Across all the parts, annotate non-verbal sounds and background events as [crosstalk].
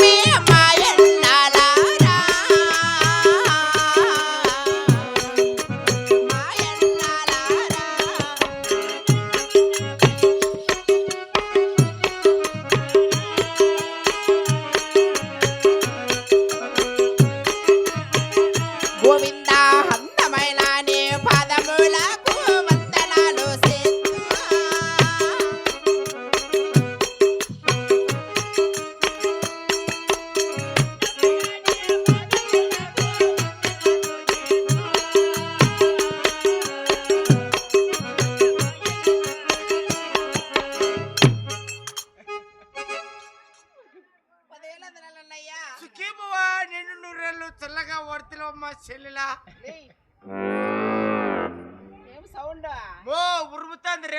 me my.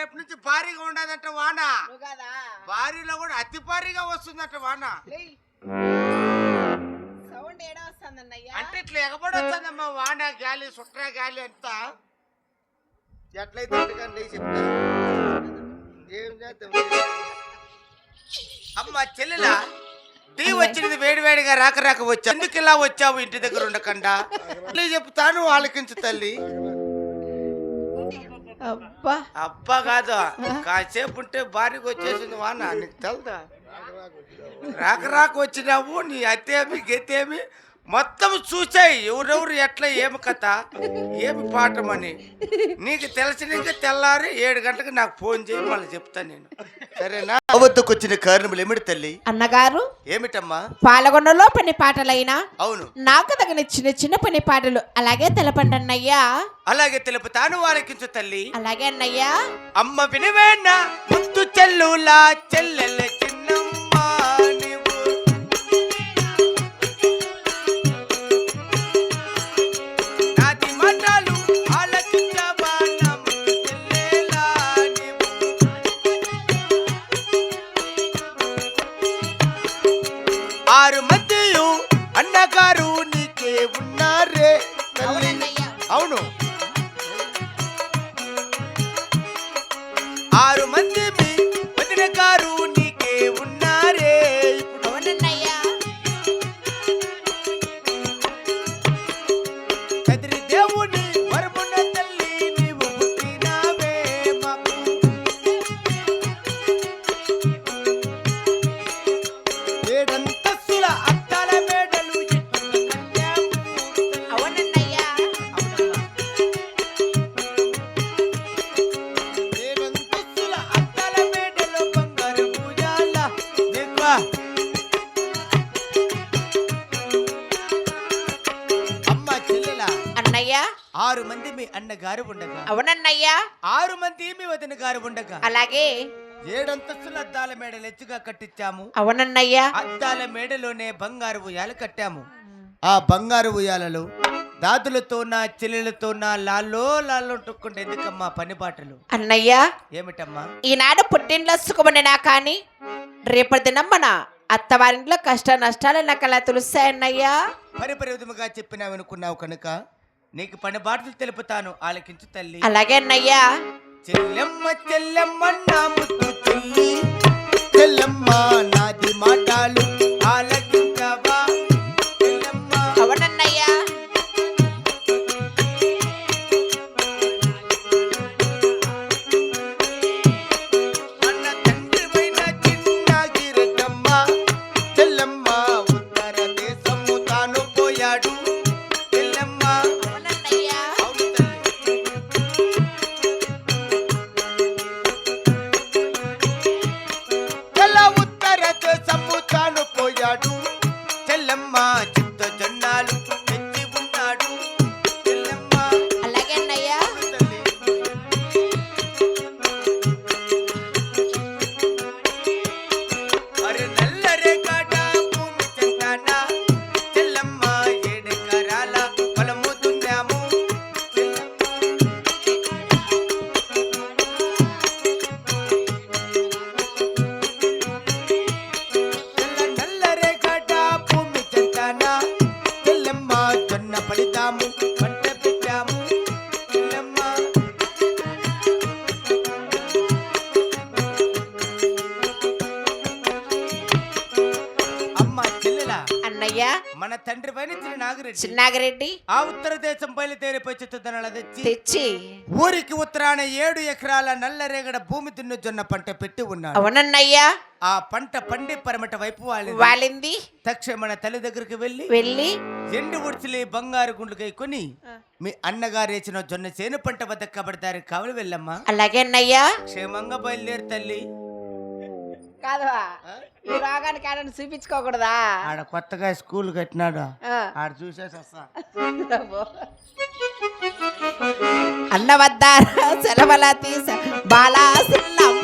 రేపు నుంచి భారీగా ఉండదంట వాన. భారీలో కూడా అతి భారీగా వస్తుందంట వాన. అంటే ఇట్లా ఎగబడి వస్తుందమ్మా వాన గాలి సుట్రా గాలి అంతా. ఎట్లయితే చెప్తా. ఏం చేద్దాం? అమ్మ చెల్లెలా టీ వచ్చినది వేడి వేడిగా రాక రాక వచ్చా ఎందుకు ఇలా వచ్చావు ఇంటి దగ్గర ఉండకుండా? చెప్తాను ఆలకించు తల్లి. అబ్బా. అబ్బా కాదు. కాసేపు ఉంటే భారీగా వచ్చేసింది వాన. నీకు తెలుదా? రాక రాక వచ్చినావు నీ అత్తేమి గెత్తేమి మొత్తం చూసాయి ఎవరెవరు ఎట్లా ఏమి కథ ఏమి పాఠమని. [laughs] నీకు తెలిసిన తెల్లారి ఏడు గంటలకు నాకు ఫోన్ చేయి మళ్ళీ చెప్తాను నేను. సరేనా? అవద్దకు వచ్చిన కారణములు ఏమిటి తల్లి? అన్నగారు ఏమిటమ్మా? పాల్గొనలో పని పాటలైనా అవును. నాకు తగిన చిన్న చిన్న పని పాటలు అలాగే తెలపండి అన్నయ్యా అలాగే తెలుపుతాను వాలకించు తల్లి. అలాగే అన్నయ్యా. అమ్మ వినివేణ ముత్తు చెల్లులా చెల్లెల అన్నగారు ఉండగా అవునన్నయ్యా. ఆరు మంది మీ వదిన గారు ఉండగా అలాగే. ఏడంతస్తుల అద్దాల మేడలు ఎత్తుగా కట్టించాము. అవునన్నయ్యా. అద్దాల మేడలోనే బంగారు ఉయ్యాలు కట్టాము. ఆ బంగారు ఉయ్యాలలో దాదులతో నా చెల్లెలతో నా లాల్లో లాల్లో టొక్కుంటే ఎందుకమ్మా పని బాటలు అన్నయ్యా. ఏమిటమ్మా? ఈనాడు పుట్టింట్లో సుఖమనినా కానీ రేపటి దినం మన అత్తవారింట్లో కష్ట నష్టాలు నాకు అలా తెలుస్తాయన్నయ్యా. పరిపరివిధముగా చెప్పినావనుకున్నావు కనుక? నీకు పని బాటలు తెలుపుతాను ఆలకించు తల్లి. అలాగే అన్నయ్యా. చెల్లెమ్మ చెల్లెమ్మ నా ముద్దు చెల్లి. చెల్లెమ్మ నాది మాటలు ఆలకించవా? చిన్నాగిరెడ్డి. ఆ ఉత్తర దేశం చిత్తుదనాల తెచ్చి తెచ్చి ఊరికి ఉత్తరాన ఏడు ఎకరాల నల్లరేగడ భూమి దున్ను జొన్న పంట పెట్టి ఉన్నాడు అవునన్నయ్యా. ఆ పంట పండి పరమట వైపు వాళ్ళింది. వాలింది తక్షణ మన తల్లి దగ్గరికి వెళ్ళి వెళ్ళి ఎండు ఉడిచిలి బంగారు గుండ్లకై కొని మీ అన్నగారు వేసిన జొన్న చేను పంట వద్ద కబడదారి కావలి వెళ్ళమ్మా. అలాగే అన్నయ్యా. క్షేమంగా బయలుదేరి తల్లి. కాదువా? ఈ రోగానికి ఆడని చూపించుకోకూడదా? ఆడ కొత్తగా స్కూల్ కట్టినాడు. ఆడ చూసేసి వస్తా. అన్న వద్ద సెలవుల తీస బాలా సున్నమ్మ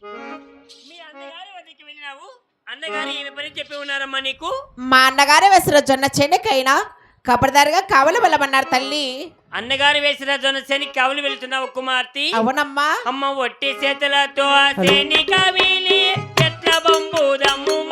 మీ అన్నగారి వద్దకు వెళ్ళినావు అన్నగారు ఏమి పని చెప్పి ఉన్నారమ్మా నీకు? మా అన్నగారే వేసిన జొన్న చెనికైనా కబడిదారిగా కావలి వెళ్ళమన్నారు తల్లి. అన్నగారు వేసిన జొన్న శని కవులు వెళ్తున్నావు కుమార్తె. అవునమ్మా. అమ్మ ఒట్టి చేతులతో ఆ శని కవిలి ఎట్ల బంబుదమ్ముమా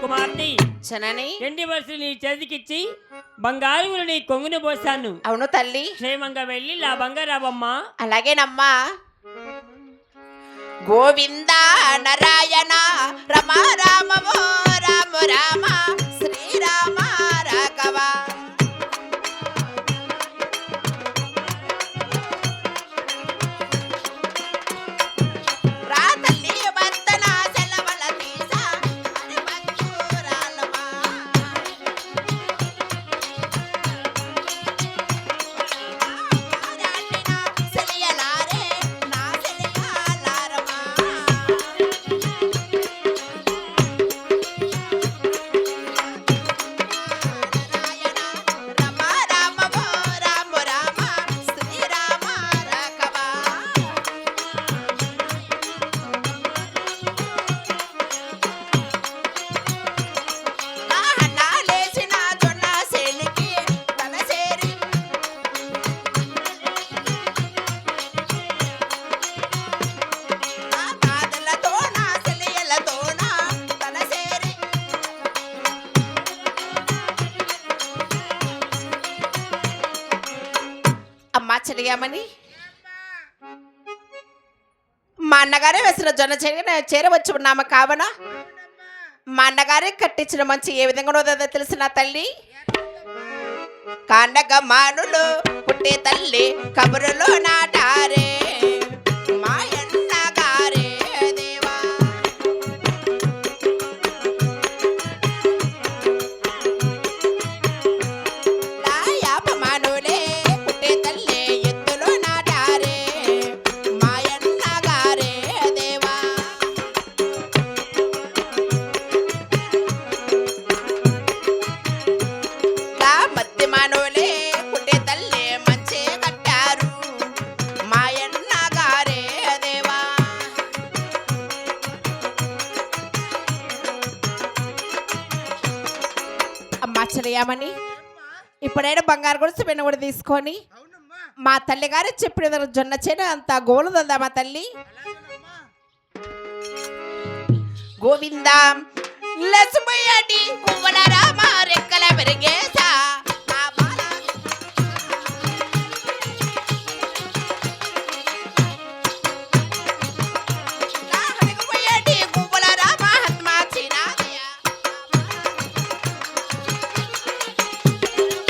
కుమార్తె. చనని. ఎండి వరుసలు నీ చేతికిచ్చి బంగారు నీ కొంగుని పోసాను అవును తల్లి. క్షేమంగా వెళ్ళి లాభంగా రావమ్మా. అలాగేనమ్మా. గోవింద నారాయణ రమ రామవో రామ రామ. అమ్మా మా అన్నగారే వేసిన జొన్న చీర చేరవచ్చు ఉన్నామా కావనా? మా అన్నగారే కట్టించిన మంచి ఏ విధంగా ఉన్నదో తెలిసిన తల్లి? కాండగ మానులు పుట్టే తల్లి కబురులో నాటారే. మార్చలేయమని ఇప్పుడైనా బంగారు గుడిసి వెన్న కూడా తీసుకొని మా తల్లి గారు చెప్పిన జొన్న చేను అంత గోలు మా తల్లి? గోవిందా లసుమయ్యటి